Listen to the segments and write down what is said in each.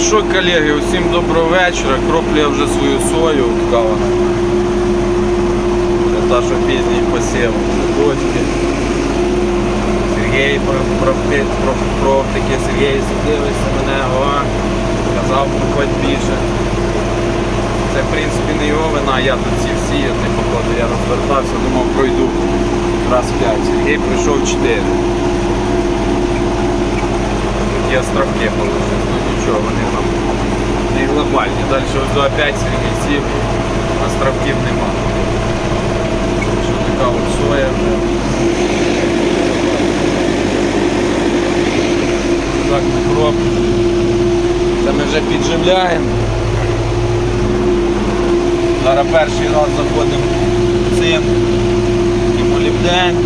Що, колеги, усім доброго вечора. Кроплю я вже свою сою, така. Це та, що пізній посів. Дочки. Сергій про, про, про, про таке Сергій дивишся мене, о, казав, приходь більше. Це, в принципі, не його вина, я тут сів сіяти, походу, я розвертався, думав, пройду раз п'ять. Сергій прийшов чотири. Такі островки положили, ну нічого, вони там не глобальні. Далі до опять Сергій сів, островків нема. Що така от соя вже. Так, мікроб. Це ми вже підживляємо. Зараз перший раз заходимо цинк і молібден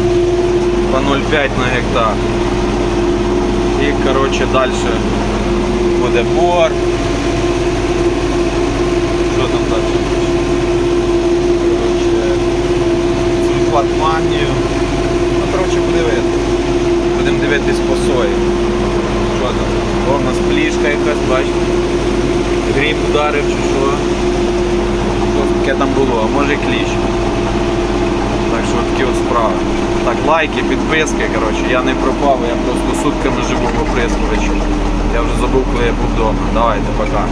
по 0,5 на гектар. І коротше далі буде бор. Що там далі? Сульфат магнію. Ну, коротше, видно. Будемо дивитись по сої. Що там? О, у нас плішка якась, бачите. Гріб ударив чи що. Що таке там було, а може кліщ. Так що такі от справи. Так, лайки, підписки, коротше, я не пропав, я просто сутками живу в оприскувачі. Я вже забув, коли я був вдома. Давайте, пока.